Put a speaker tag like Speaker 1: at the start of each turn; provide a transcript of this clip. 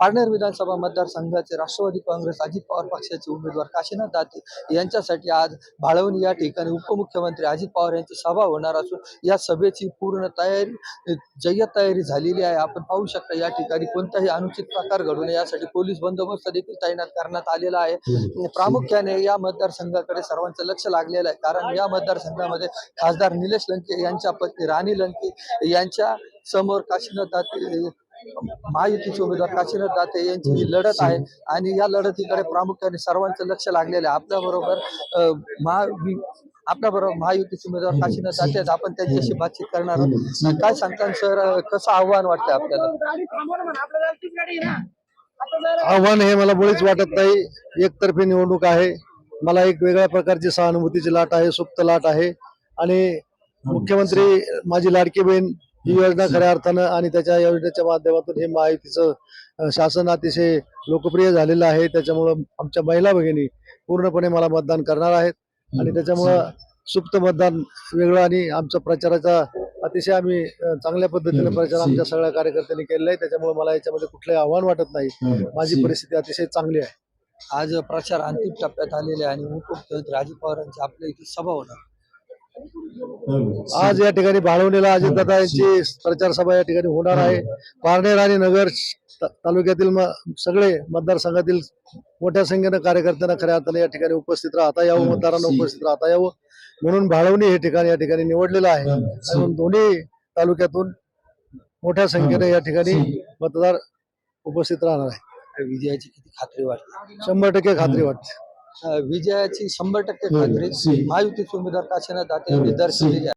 Speaker 1: पारनेर विधानसभा मतदारसंघाचे राष्ट्रवादी काँग्रेस अजित पवार पक्षाचे उमेदवार काशीनाथ दाते यांच्यासाठी आज भाळवणी या ठिकाणी उपमुख्यमंत्री अजित पवार यांची सभा होणार असून या सभेची पूर्ण तयारी जय्यत तयारी झालेली आहे. आपण पाहू शकता या ठिकाणी कोणताही अनुचित प्रकार घडू नये. यासाठी पोलीस बंदोबस्त देखील तैनात करण्यात आलेला आहे. प्रामुख्याने या मतदारसंघाकडे सर्वांचं लक्ष लागलेलं आहे. कारण या मतदारसंघामध्ये खासदार निलेश लंके यांच्या पत्नी राणी लंके यांच्या समोर काशीनाथ दाते महायुतीचे उमेदवार काशीनाथ दाते यांची ही लढत आहे आणि या लढतीकडे प्रामुख्याने सर्वांचं लक्ष लागलेलं आहे. आपल्याबरोबर महा आपल्या बरोबर महायुतीचे उमेदवार काशीनाथ दाते आपण त्यांच्याशी बातचीत करणार आहोत. काय सांगता सर? कसं आव्हान वाटतं आपल्याला?
Speaker 2: आव्हान हे मला मुळीच वाटत नाही. एकतर्फी निवडणूक आहे. मला एक वेगळ्या प्रकारची सहानुभूतीची लाट आहे सुप्त लाट आहे. आणि मुख्यमंत्री माझी लाडकी बहीण ही योजना खऱ्या अर्थानं आणि त्याच्या योजनेच्या माध्यमातून हे महायुतीचं शासन अतिशय लोकप्रिय झालेलं आहे. त्याच्यामुळं आमच्या महिला भगिनी पूर्णपणे मला मतदान करणार आहेत. आणि त्याच्यामुळं सुप्त मतदान वेगळं आणि आमचा प्रचाराचा अतिशय आम्ही चांगल्या पद्धतीने प्रचार आमच्या सगळ्या कार्यकर्त्यांनी केलेला आहे. त्याच्यामुळे मला याच्यामध्ये कुठलंही आव्हान वाटत नाही. माझी परिस्थिती अतिशय चांगली आहे.
Speaker 1: आज प्रचार अंतिम टप्प्यात आलेले आहे आणि उपमुख्यमंत्री अजित पवार यांची आपल्या इथे सभा होणार.
Speaker 2: आज या ठिकाणी बाळवणीला अजितदादा यांची प्रचार सभा या ठिकाणी होणार आहे. पारनेर आणि नगर तालुक्यातील म- सगळे मतदारसंघातील मोठ्या संख्येनं कार्यकर्त्यांना खऱ्या अर्थाने या ठिकाणी उपस्थित राहता यावं मतदारांना उपस्थित राहता यावं. म्हणून भाळवणी हे ठिकाण या ठिकाणी निवडलेलं आहे. म्हणून दोन्ही तालुक्यातून मोठ्या संख्येने या ठिकाणी मतदार उपस्थित राहणार आहे.
Speaker 1: विजयाची किती खात्री वाटते?
Speaker 2: शंभर टक्के खात्री वाटते.
Speaker 1: विजयाची शंभर टक्के खात्री महायुतीचे उमेदवार काशीनाथ दाते यांनी दर्शवलेली आहे.